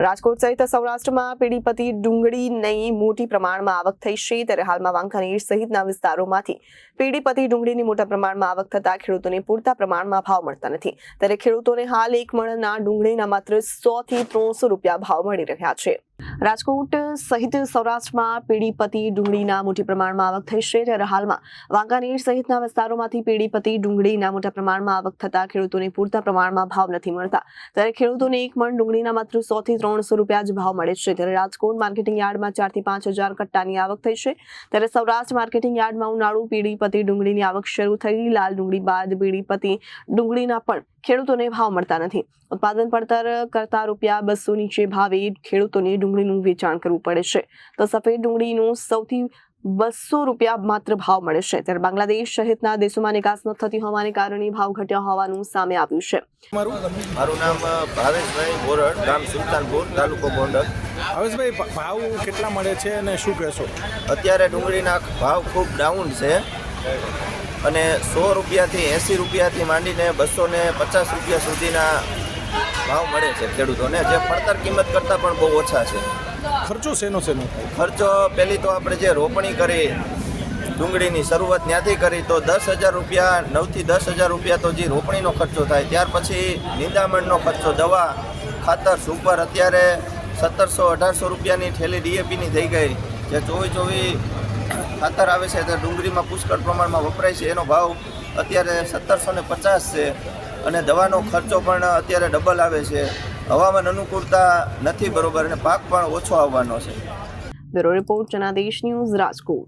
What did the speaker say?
રાજકોટ સહિત સૌરાષ્ટ્રમાં પીડીપતિ ડુંગળીની મોટી પ્રમાણમાં આવક થઈ છે. ત્યારે હાલમાં વાંકાનેર સહિતના વિસ્તારોમાંથી પીડીપતિ ડુંગળીની મોટા પ્રમાણમાં આવક થતા ખેડૂતોને પૂરતા પ્રમાણમાં ભાવ મળતા નથી. ત્યારે ખેડૂતોને હાલ એક મણના ડુંગળીના માત્ર સો થી ત્રણસો રૂપિયા ભાવ મળી રહ્યા છે. રાજકોટ સહિત સૌરાષ્ટ્રમાં પીડીપતિ ડુંગળીના મોટી પ્રમાણમાં આવક થઈ છે. ત્યારે હાલમાં વાંકાનેર સહિતના વિસ્તારોમાંથી પીડીપતિ ડુંગળીના મોટા પ્રમાણમાં આવક થતા ખેડૂતોને પૂરતા પ્રમાણમાં ભાવ નથી મળતા. ત્યારે ખેડૂતોને એક મણ ડુંગળીના માત્ર સો થી ત્રણસો રૂપિયા જ ભાવ મળે છે. ત્યારે રાજકોટ માર્કેટિંગ યાર્ડમાં ચારથી પાંચ હજાર કટ્ટાની આવક થઈ છે. ત્યારે સૌરાષ્ટ્ર માર્કેટિંગ યાર્ડમાં ઉનાળુ પીડીપતિ ડુંગળીની આવક શરૂ થઈ. લાલ ડુંગળી બાદ પીડીપતિ ડુંગળીના પણ ખેડૂતોને ભાવ મળતા નથી. ઉત્પાદન પડતર કરતા રૂપિયા બસો નીચે ભાવે ખેડૂતોને ડુંગળીનું વેચાણ કરવું પડે છે. તો સફેદ ડુંગળીનું સૌથી બસો રૂપિયા માત્ર ભાવ મળે છે. ત્યારે બાંગ્લાદેશ સહિતના દેશોમાં નિકાસ ન થતી હોવાને કારણે ભાવ ઘટ્યા હોવાનું સામે આવ્યું છે. મારું મારું નામ ભાવેશભાઈ બોરડ ગામ સુલતાનપુર તાલુકો ગોંડલ. ભાવેશભાઈ ભાવ કેટલા મળે છે અને શું કહેશો? અત્યારે ડુંગળીના ભાવ ખૂબ ડાઉન છે. અને સો રૂપિયાથી એંસી રૂપિયાથી માંડીને બસો ને પચાસ રૂપિયા સુધીના ભાવ મળે છે ખેડૂતોને જે પડતર કિંમત કરતાં પણ બહુ ઓછા છે. ખર્ચો શેનો શેનો? ખર્ચો પહેલી તો આપણે જે રોપણી કરી ડુંગળીની શરૂઆત ત્યાંથી કરી તો દસ હજાર રૂપિયા નવથી દસ હજાર રૂપિયા તો જે રોપણીનો ખર્ચો થાય ત્યાર પછી નિંદામણનો ખર્ચો દવા ખાતર સુપર અત્યારે સત્તરસો અઢારસો રૂપિયાની થેલી ડીએપીની થઈ ગઈ જે ચોવીસ ચોવીસ ખાતર આવે છે તે ડુંગળીમાં પુષ્કળ પ્રમાણમાં વપરાય છે. એનો ભાવ અત્યારે સત્તરસો ને પચાસ છે અને દવાનો ખર્ચો પણ અત્યારે ડબલ આવે છે. હવામાન અનુકૂળતા નથી બરોબર અને પાક પણ ઓછો આવવાનો છે. Bureau report Janadesh news Rajkot.